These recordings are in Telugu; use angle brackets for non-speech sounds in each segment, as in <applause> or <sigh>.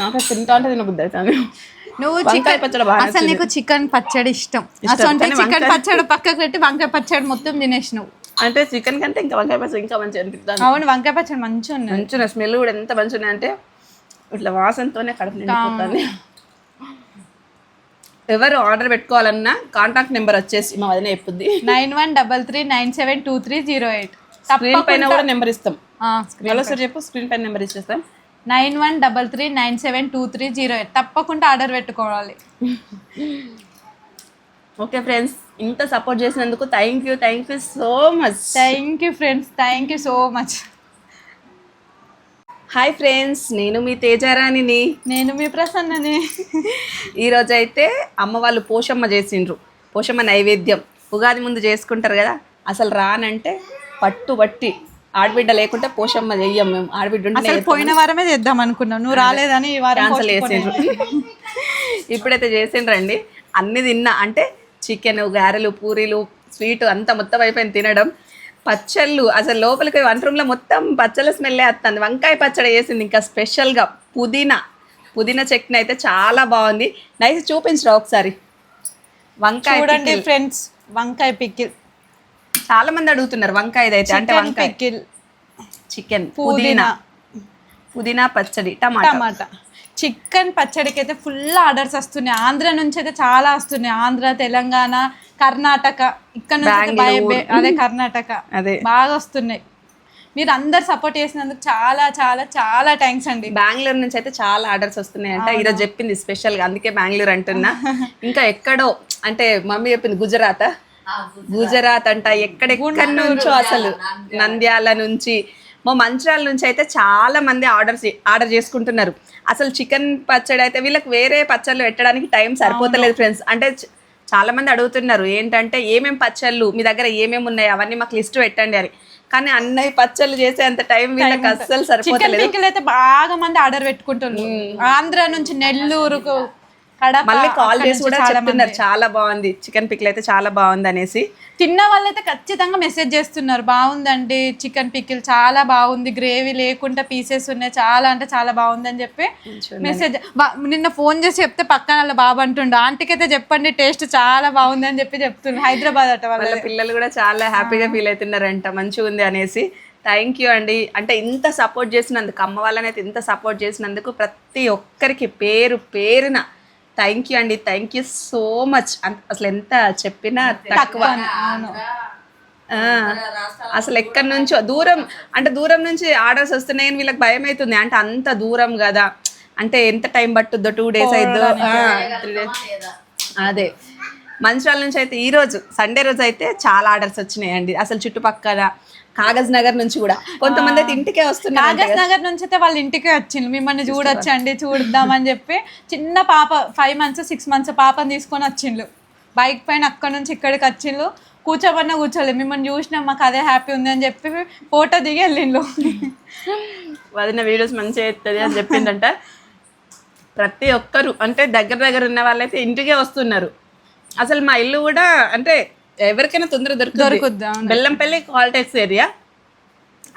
నాకు తింటా అంటే తినబుద్ధి అవుతాను నువ్వు చికెన్ పచ్చడి బాగా అసలు నీకు చికెన్ పచ్చడి ఇష్టం. అసలు కానీ చికెన్ పచ్చడి పక్కకు పెట్టి వంకాయ పచ్చడి మొత్తం తినేసినావు అంటే చికెన్ కంటే ఇంకా వంకాయ పచ్చడి ఇంకా మంచిగా అనిపిస్తుంది. అవును వంకాయ పచ్చడి మంచిగా ఉన్నది. మంచిగా స్మెల్ కూడా ఎంత మంచిగా ఉన్నాయంటే ఇట్లా వాసనతోనే కడుపు నిండిపోతుంది. ఎవరు ఆర్డర్ పెట్టుకోవాలన్నా కాంటాక్ట్ నెంబర్ వచ్చేసి మా వదిన చెప్పుద్ది nine one double three nine seven two three zero eight. Screen పైన కూడా నెంబర్ ఇస్తాం. మరోసారి చెప్పు స్క్రీన్ పైన నెంబర్ ఇచ్చేస్తాం. Nine one double three nine seven two three zero eight. తప్పకుండా ఆర్డర్ పెట్టుకోవాలి. ఓకే ఫ్రెండ్స్ ఇంత సపోర్ట్ చేసినందుకు thank you thank you so much thank you friends thank you so much hi friends నేను మీ తేజారాణిని. నేను మీ ప్రసన్నని. ఈరోజు అయితే అమ్మ వాళ్ళు పోషమ్మ చేసిండ్రు. పోషమ్మ నైవేద్యం. ఉగాది ముందు చేసుకుంటారు కదా అసలు రానంటే పట్టు పట్టి ఆడబిడ్డ లేకుంటే పోషమ్మ చెయ్యం మేము. ఆడబిడ్డ పోయిన వారమే చేద్దాం అనుకున్నాం. నువ్వు రాలేదని క్యాన్సల్ చేసిండ్రు. అయింది. <laughs> ఇప్పుడైతే చేసిండ్రండి. అన్ని తిన్నా. అంటే చికెన్ గారెలు పూరీలు స్వీట్ అంతా మొత్తం అయిపోయింది తినడం. పచ్చళ్ళు అసలు లోపలికి వంట రూమ్లో మొత్తం పచ్చళ్ళ స్మెల్లే వస్తుంది వంకాయ పచ్చడి వేసింది ఇంకా స్పెషల్గా పుదీనా. పుదీనా చట్నీ అయితే చాలా బాగుంది. నైస్ చూపించరా ఒకసారి? వంకాయ చూడండి. ఫ్రెండ్స్ వంకాయ పిక్కిల్. చాలా మంది అడుగుతున్నారు వంకాయ అయితే అంటే వంకాయ. చికెన్ పుదీనా. పుదీనా. పచ్చడి టమాటా. టమాటా. చికెన్ పచ్చడికి అయితే ఫుల్ ఆర్డర్స్ వస్తున్నాయి. ఆంధ్ర నుంచి అయితే చాలా వస్తున్నాయి. ఆంధ్ర తెలంగాణ కర్ణాటక. ఇక్కడ నుంచి అదే కర్ణాటక. అదే. బాగా వస్తున్నాయి. మీరు అందరు సపోర్ట్ చేసినందుకు చాలా చాలా చాలా థ్యాంక్స్ అండి. బెంగళూరు నుంచి అయితే చాలా ఆర్డర్స్ వస్తున్నాయంట ఈరోజు చెప్పింది స్పెషల్గా. అందుకే బెంగళూరు అంటున్నా. ఇంకా ఎక్కడో అంటే మమ్మీ చెప్పింది గుజరాత్. గుజరాత్. అంట ఎక్కడెక్కడి నుంచో అసలు. నంద్యాల నుంచి మా మంచిర్యాల నుంచి అయితే చాలా మంది ఆర్డర్ ఆర్డర్ చేసుకుంటున్నారు. అసలు చికెన్ పచ్చడి అయితే వీళ్ళకి వేరే పచ్చళ్ళు పెట్టడానికి టైం సరిపోతలేదు ఫ్రెండ్స్. అంటే చాలా మంది అడుగుతున్నారు ఏంటంటే ఏమేం పచ్చళ్ళు మీ దగ్గర ఏమేమి ఉన్నాయి అవన్నీ మాకు లిస్ట్ పెట్టండి అని. కానీ అన్నయ్య పచ్చళ్ళు చేసే అంత టైం వీళ్ళకి అస్సలు సరిపోతలేదు. అయితే బాగా మంది ఆర్డర్ పెట్టుకుంటున్నారు. ఆంధ్ర నుంచి నెల్లూరుకు మళ్ళీ కాల్ చేసి కూడా చాలా చెప్తున్నారు. చాలా బాగుంది. చికెన్ పిక్లు అయితే చాలా బాగుంది అనేసి. తిన్న వాళ్ళైతే ఖచ్చితంగా మెసేజ్ చేస్తున్నారు. బాగుందండి చికెన్ పిక్కిల్ చాలా బాగుంది. గ్రేవీ లేకుండా పీసెస్ ఉన్నాయి. చాలా అంటే చాలా బాగుంది అని చెప్పి మెసేజ్ నిన్న ఫోన్ చేసి చెప్తే పక్కన వాళ్ళ బాబు అంటుండు ఆంటీకి అయితే చెప్పండి టేస్ట్ చాలా బాగుంది అని చెప్పి చెప్తుండ్రు హైదరాబాద్ అట వాళ్ళ పిల్లలు కూడా చాలా హ్యాపీగా ఫీల్ అవుతున్నారంట మంచిగా ఉంది అనేసి. థ్యాంక్ యూ అండి. అంటే ఇంత సపోర్ట్ చేసినందుకు అమ్మ వాళ్ళని అయితే ఇంత సపోర్ట్ చేసినందుకు ప్రతి ఒక్కరికి పేరు పేరున థ్యాంక్ యూ అండి. Thank you so much. అసలు ఎంత చెప్పినా తక్కువ. ఆ, అసలు ఎక్కడి నుంచో దూరం అంటే దూరం నుంచి ఆర్డర్స్ వస్తున్నాయని వీళ్ళకి భయం అవుతుంది అంటే అంత దూరం కదా. అంటే ఎంత టైం పట్టుద్దో? టూ డేస్ అయిద్దో? త్రీ డేస్ అదే. మంచిర్యాల నుంచి అయితే ఈ రోజు సండే రోజు అయితే చాలా ఆర్డర్స్ వచ్చినాయండి. అసలు చుట్టుపక్కల కాగజ్ నగర్ నుంచి కూడా. కొంతమంది అయితే ఇంటికే వస్తున్నారు కాగజ్ నగర్ నుంచి అయితే వాళ్ళ ఇంటికి వచ్చిండ్రు. మిమ్మల్ని చూడొచ్చండి చూద్దామని చెప్పి చిన్న పాప ఫైవ్ మంత్స్ సిక్స్ మంత్స్ పాపని తీసుకొని వచ్చిండ్రు. బైక్ పైన అక్కడ నుంచి ఇక్కడికి వచ్చిండ్రు. కూర్చోమన్నా కూర్చోలేదు. మిమ్మల్ని చూసినా మాకు అదే హ్యాపీ ఉంది అని చెప్పి ఫోటో దిగి వెళ్ళిండ్రు. వదిన వీడియోస్ మంచిగా అవుతుంది అని చెప్పిందంట. ప్రతి ఒక్కరు అంటే దగ్గర దగ్గర ఉన్న వాళ్ళైతే ఇంటికే వస్తున్నారు. అసలు మా ఇల్లు కూడా అంటే ఎవరికైనా తొందర దొరుకుతుంది. Bellampalli Caltex area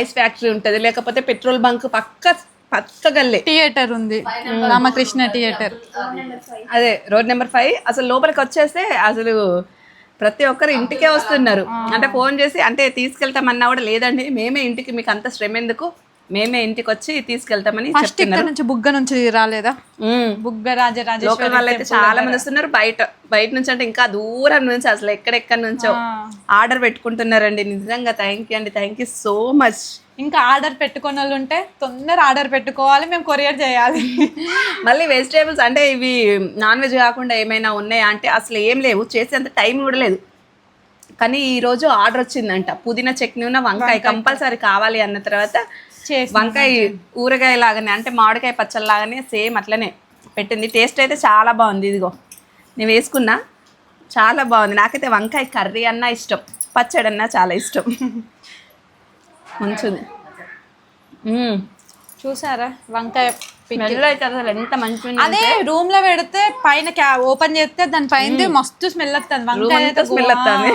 ice factory ఉంటుంది లేకపోతే పెట్రోల్ బంక్ పక్క పక్క గల్లే. థియేటర్ ఉంది. రామకృష్ణ థియేటర్. అదే రోడ్ నెంబర్ ఫైవ్ అసలు లోపలికి వచ్చేస్తే అసలు ప్రతి ఒక్కరు ఇంటికే వస్తున్నారు. అంటే ఫోన్ చేసి అంటే తీసుకెళ్తామన్నా కూడా లేదండి మేమే ఇంటికి మీకు అంత శ్రమ ఎందుకు? మేమే ఇంటికి వచ్చి తీసుకెళ్తామని ఫస్ట్ ఇక్కడ నుంచి బుగ్గ నుంచి రాలేదా. బుగ్గ రాజరాజేశ్వరి చాలా మంది వస్తున్నారు. బయట బయట నుంచి అంటే ఇంకా దూరం నుంచి అసలు ఎక్కడెక్కడి నుంచో ఆర్డర్ పెట్టుకుంటున్నారండి. నిజంగా థ్యాంక్ యూ అండి. థ్యాంక్ యూ సో మచ్ ఇంకా ఆర్డర్ పెట్టుకున్న వాళ్ళు ఉంటే తొందర ఆర్డర్ పెట్టుకోవాలి. మేము కొరియర్ చేయాలి. మళ్ళీ వెజిటేబుల్స్ అంటే ఇవి నాన్ వెజ్ కాకుండా ఏమైనా ఉన్నాయా అంటే అసలు ఏం లేవు. చేసేంత టైం కూడా లేదు. కానీ ఈ రోజు ఆర్డర్ వచ్చిందంట. పుదీనా చట్నీ ఉన్న వంకాయ. కంపల్సరీ కావాలి అన్న తర్వాత వంకాయ ఊరగాయ లాగానే అంటే మామిడికాయ పచ్చడి లాగానే సేమ్ అట్లనే పెట్టింది. టేస్ట్ అయితే చాలా బాగుంది ఇదిగో. నేను వేసుకున్నా చాలా బాగుంది. నాకైతే వంకాయ కర్రీ అన్నా ఇష్టం పచ్చడి అన్నా చాలా ఇష్టం. <laughs> మంచిది. చూసారా? వంకాయ స్మెల్ అయితే అసలు ఎంత ఉంది అదే రూమ్లో పెడితే పైన ఓపెన్ చేస్తే దాని పైన మస్తు స్మెల్ వస్తుంది వంకాయ smell వస్తుంది.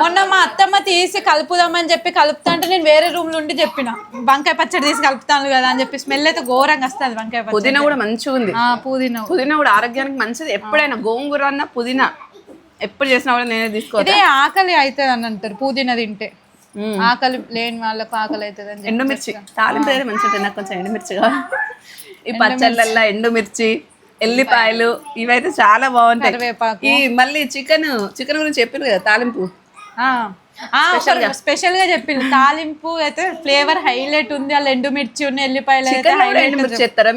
మొన్న మా అత్తమ్మ తీసి కలుపుదామని చెప్పి కలుపుతా అంటే నేను వేరే రూమ్లో ఉండి చెప్పిన. వంకాయ పచ్చడి తీసి కలుపుతాను కదా అని చెప్పి స్మెల్ అయితే ఘోరంగా వస్తుంది వంకాయ పచ్చడి. పుదీనా కూడా మంచిగా ఉంది ఆ, పుదీనా. పుదీనా కూడా ఆరోగ్యానికి మంచిది. ఎప్పుడైనా గోంగూర అన్న పుదీనా ఎప్పుడు చేసినా కూడా నేనే తీసుకోవాలి ఆకలి అవుతుంది అని అంటారు పుదీనా తింటే. ఆకలి లేని వాళ్ళకు ఆకలి అవుతుంది అని ఎండుమిర్చి. తాలింపు అయితే మంచిగా నాకు కొంచెం ఎండుమిర్చి కావాలి ఈ పచ్చళ్ళల్లో ఎండుమిర్చి ఎల్లిపాయలు ఇవైతే చాలా బాగుంటాయి. ఈ మళ్ళీ చికెన్ చికెన్ గురించి చెప్పారు కదా తాలింపు? స్పెషల్గా. చెప్పింది తాలింపు అయితే ఫ్లేవర్ హైలైట్ ఉంది. అలా ఎండుమిర్చి ఉన్న ఎల్లిపాయలు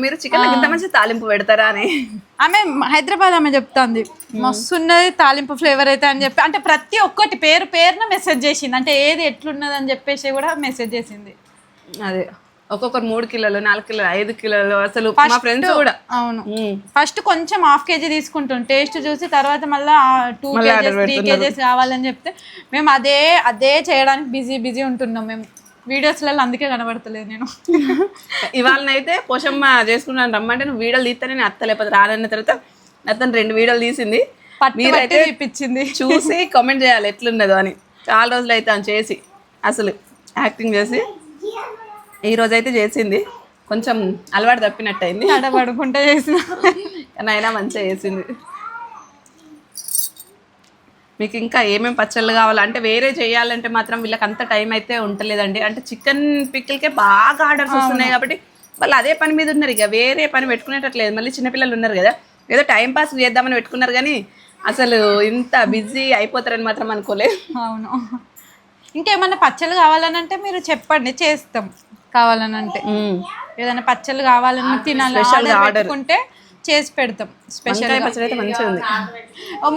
మీరు చికెన్ ఇంత మంచి తాలింపు పెడతారా అని. ఆమె హైదరాబాద్ ఆమె చెప్తాంది. మస్తు ఉన్నది తాలింపు ఫ్లేవర్ అయితే అని చెప్పి అంటే ప్రతి ఒక్కటి పేరు పేరున మెసేజ్ చేసింది. అంటే ఏది ఎట్లున్నది అని చెప్పేసి కూడా మెసేజ్ చేసింది. అదే. ఒక్కొక్కరు మూడు కిలోలు నాలుగు కిలోలు ఐదు కిలోలు అసలు మా ఫ్రెండ్స్ కూడా. అవును. ఫస్ట్ కొంచెం హాఫ్ కేజీ తీసుకుంటాం టేస్ట్ చూసి తర్వాత మళ్ళీ టూ కేజెస్ త్రీ. కేజెస్ కావాలని చెప్తే మేము అదే అదే చేయడానికి బిజీ బిజీ ఉంటున్నాం. మేము వీడియోస్లలో అందుకే కనబడతలేదు నేను. <laughs> ఇవాళనైతే పోషమ్మ చేసుకున్నాను రమ్మంటే నువ్వు వీడియోలు తీస్తే నేను అత్త లేకపోతే రానన్న తర్వాత అతను రెండు వీడియోలు తీసింది. మీరైతే తీపిచ్చింది. చూసి కామెంట్ చేయాలి ఎట్లున్నదో అని. చాలా రోజులు అయితే చేసి అసలు యాక్టింగ్ చేసి. ఈ రోజు అయితే చేసింది. కొంచెం అలవాటు తప్పినట్టు అయింది తడబడుకుంటా చేసిన. కానీ అయినా మంచిగా చేసింది. మీకు ఇంకా ఏమేమి పచ్చళ్ళు కావాలంటే వేరే చేయాలంటే మాత్రం వీళ్ళకి అంత టైం అయితే ఉంటలేదండి అంటే చికెన్ పిక్కిల్కే బాగా ఆర్డర్స్ వస్తున్నాయి కాబట్టి వాళ్ళు అదే pని మీద ఉన్నారు. ఇక వేరే పని పెట్టుకునేటట్లేదు మళ్ళీ చిన్నపిల్లలు ఉన్నారు కదా. ఏదో టైం పాస్ చేద్దామని పెట్టుకున్నారు కానీ అసలు ఇంత బిజీ అయిపోతారని మాత్రం అనుకోలేదు. అవును. ఇంకేమన్నా పచ్చళ్ళు కావాలనంటే మీరు చెప్పండి. చేస్తాం. కావాలనంటే. ఏదైనా పచ్చళ్ళు కావాలని తినాలి. పెట్టుకుంటే చేసి పెడతాం. స్పెషల్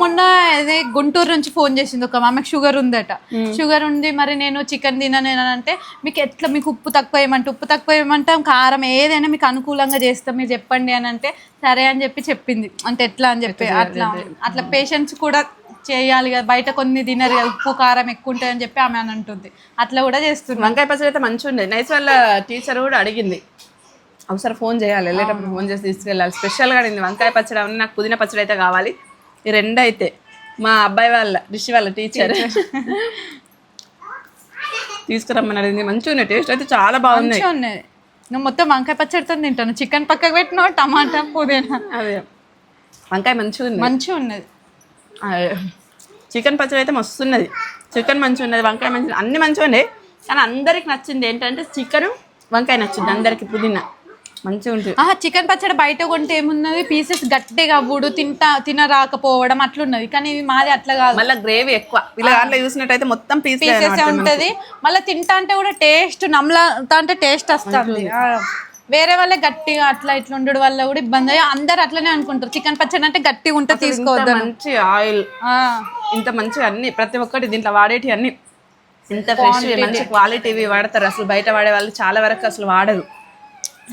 మొన్న అదే గుంటూరు నుంచి ఫోన్ చేసింది ఒక ఆమెకు షుగర్ ఉందట. షుగర్ ఉంది మరి నేను చికెన్ తినను అంటే మీకు ఎట్లా మీకు ఉప్పు తక్కువ వేయమంటే ఉప్పు తక్కువ వేయమంటాం కారం ఏదైనా మీకు అనుకూలంగా చేస్తాం మీరు చెప్పండి అని అంటే సరే అని చెప్పి చెప్పింది. అంటే ఎట్లా అని చెప్పి అట్లా. అట్లా పేషెంట్స్ కూడా చేయాలి కదా బయట కొన్ని తినరు కదా ఉప్పు కారం ఎక్కువ ఉంటాయని చెప్పి ఆమె అని అంటుంది. అట్లా కూడా చేస్తున్నాం. వంకాయ పచ్చడి అయితే మంచిగా ఉండేది నైస్ వాళ్ళ టీచర్ కూడా అడిగింది. ఒకసారి ఫోన్ చేయాలి వెళ్ళేటప్పుడు ఫోన్ చేసి తీసుకెళ్ళాలి. స్పెషల్గా అడిగింది వంకాయ పచ్చడి అవన్నీ నాకు పుదీనా పచ్చడి అయితే కావాలి. ఈ రెండు అయితే మా అబ్బాయి వాళ్ళ రిషి వాళ్ళ టీచర్. తీసుకురమ్మని అడిగింది. మంచిగా ఉన్నాయి టేస్ట్ అయితే చాలా బాగున్నాయి. మంచిగా ఉన్నది నువ్వు మొత్తం వంకాయ పచ్చడితో తింటాను చికెన్ పక్కకు పెట్టినావు టమాటా పుదీనా. అదే. వంకాయ మంచిగా ఉంది మంచిగా ఉన్నది చికెన్ పచ్చడి అయితే మస్తు ఉన్నది చికెన్ మంచిగా ఉన్నది వంకాయ మంచిగా అన్ని మంచిగా ఉన్నాయి కానీ అందరికి నచ్చింది ఏంటంటే చికెన్ వంకాయ నచ్చింది అందరికి పుదీనా. మంచిగా ఉంటుంది. ఆహా చికెన్ పచ్చడి బయట కొంటే ఏమున్నది? పీసెస్ గట్టిగా అవ్వడు తింటా తినరాకపోవడం అట్లున్నది. కానీ ఇవి మాది అట్లా కాదు. మళ్ళీ గ్రేవీ ఎక్కువ. వీళ్ళ దాంట్లో చూసినట్టయితే మొత్తం పీస్ పీసెస్ ఉంటది. మళ్ళీ తింటా అంటే కూడా టేస్ట్ నమ్లా అంటే టేస్ట్ వస్తుంది. వేరే వాళ్ళే గట్టిగా అట్లా ఇట్లా ఉండడం వల్ల కూడా ఇబ్బంది అయ్యి అందరు అట్లనే అనుకుంటారు. చికెన్ పచ్చడి అంటే గట్టిగా ఉంటే తీసుకోవద్దు మంచి ఆయిల్. ఇంత మంచిగా అన్ని ప్రతి ఒక్కటి దీంట్లో వాడేటి అన్ని. ఇంత ఫ్రెష్ మంచి క్వాలిటీవి వాడతారు. అసలు బయట వాడే వాళ్ళు చాలా వరకు అసలు వాడరు.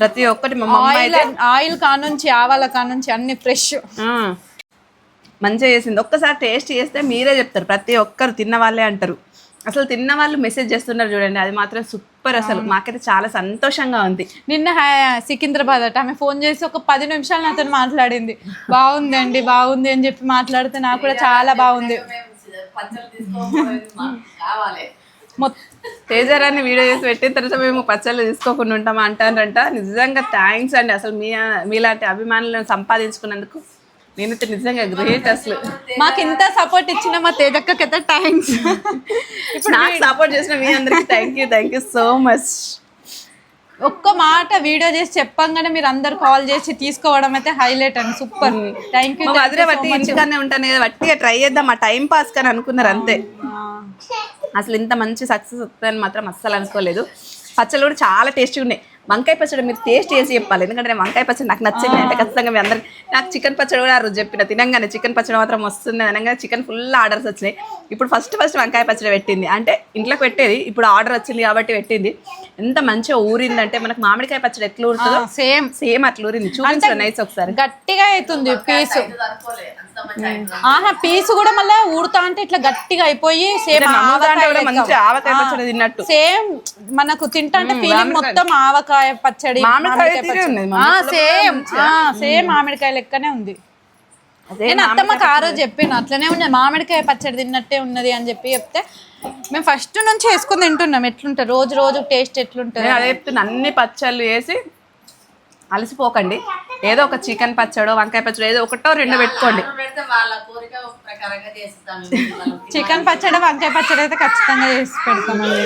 ప్రతి ఒక్కటి మా ఆయిల్ ఆయిల్ కానుంచి ఆవాల కానుంచి అన్ని ఫ్రెష్ మంచిగా చేసింది. ఒక్కసారి టేస్ట్ చేస్తే మీరే చెప్తారు. ప్రతి ఒక్కరు తిన్న వాళ్ళే అంటారు. అసలు తిన్న వాళ్ళు మెసేజ్ చేస్తున్నారు చూడండి అది మాత్రం సూపర్ అసలు. మాకైతే చాలా సంతోషంగా ఉంది. నిన్న సికింద్రాబాద్ అట ఆమె ఫోన్ చేసి ఒక పది నిమిషాలు నాతో మాట్లాడింది. బాగుందండి బాగుంది అని చెప్పి మాట్లాడితే నాకు కూడా చాలా బాగుంది. <laughs> మొత్తం తేజరాన్ని వీడియో చేసి పెట్టిన తర్వాత మేము పచ్చళ్ళు తీసుకోకుండా ఉంటామా అంటారంట నిజంగా థ్యాంక్స్ అండి. అసలు మీ మీలాంటి అభిమానులను సంపాదించుకున్నందుకు నేనైతే నిజంగా గ్రేట్ అసలు. మాకు ఇంత సపోర్ట్ ఇచ్చిన మా తేజక్కకైతే థ్యాంక్స్ ఇప్పుడు నాకు సపోర్ట్ చేసిన మీ అందరికి thank you thank you so much ఒక్క మాట వీడియో చేసి చెప్పంగానే మీరు అందరు కాల్ చేసి తీసుకోవడం అయితే హైలైట్ అండి సూపర్ థ్యాంక్ యూ వదిలే బట్టి ఇంటికానే ఉంటాను కదా వట్టిగా ట్రై చేద్దాం ఆ టైం పాస్ కానీ అనుకున్నారు అంతే. అసలు ఇంత మంచి సక్సెస్ వస్తుందని మాత్రం అస్సలు అనుకోలేదు. పచ్చళ్ళు కూడా చాలా టేస్టీ ఉన్నాయి. వంకాయ పచ్చడి మీరు టేస్ట్ చేసి చెప్పాలి. ఎందుకంటే నేను వంకాయ పచ్చడి నాకు నచ్చింది అంటే ఖచ్చితంగా మీ అందరికి నాకు చికెన్ పచ్చడి కూడా ఆ రోజు చెప్పిన. తినంగానే చికెన్ పచ్చడి మాత్రం వస్తుంది అనగా చికెన్ ఫుల్ ఆర్డర్స్ వచ్చినాయి. ఇప్పుడు ఫస్ట్ ఫస్ట్ వంకాయ పచ్చడి పెట్టింది. అంటే ఇంట్లోకి పెట్టేది ఇప్పుడు ఆర్డర్ వచ్చింది కాబట్టి పెట్టింది. ఎంత మంచిగా ఊరిందంటే మనకు మామిడికాయ పచ్చడి ఎట్లా ఉంటుందో సేమ్ సేమ్ అట్లా ఊరింది. చూపించండి నైస్ ఒకసారి. గట్టిగా అవుతుంది పీసు. ఆహా పీసు కూడా మళ్ళీ ఊడుతా అంటే ఇట్లా గట్టిగా అయిపోయి సేమ్ ఆవకాయ పచ్చడి తిన్నట్టు. సేమ్ మనకు తింటా అంటే ఫీలింగ్ మొత్తం ఆవకాయ పచ్చడి మామిడికాయ సేమ్. సేమ్ మామిడికాయ లెక్కనే ఉంది. నేను అత్తమ్మకి ఆ రోజు చెప్పాను అట్లనే ఉన్నది మామిడికాయ పచ్చడి తిన్నట్టే ఉన్నది అని చెప్పి చెప్తే మేము ఫస్ట్ నుంచి వేసుకుని తింటున్నాం ఎట్లుంటుంది? రోజు రోజు టేస్ట్ ఎట్లుంటుంది అదే చెప్తున్నా అన్ని పచ్చళ్ళు వేసి అలసిపోకండి. ఏదో ఒక చికెన్ పచ్చడో వంకాయ పచ్చడో ఏదో ఒకటో రెండు పెట్టుకోండి. చికెన్ పచ్చడి వంకాయ పచ్చడి అయితే ఖచ్చితంగా చేసి పెడతామండి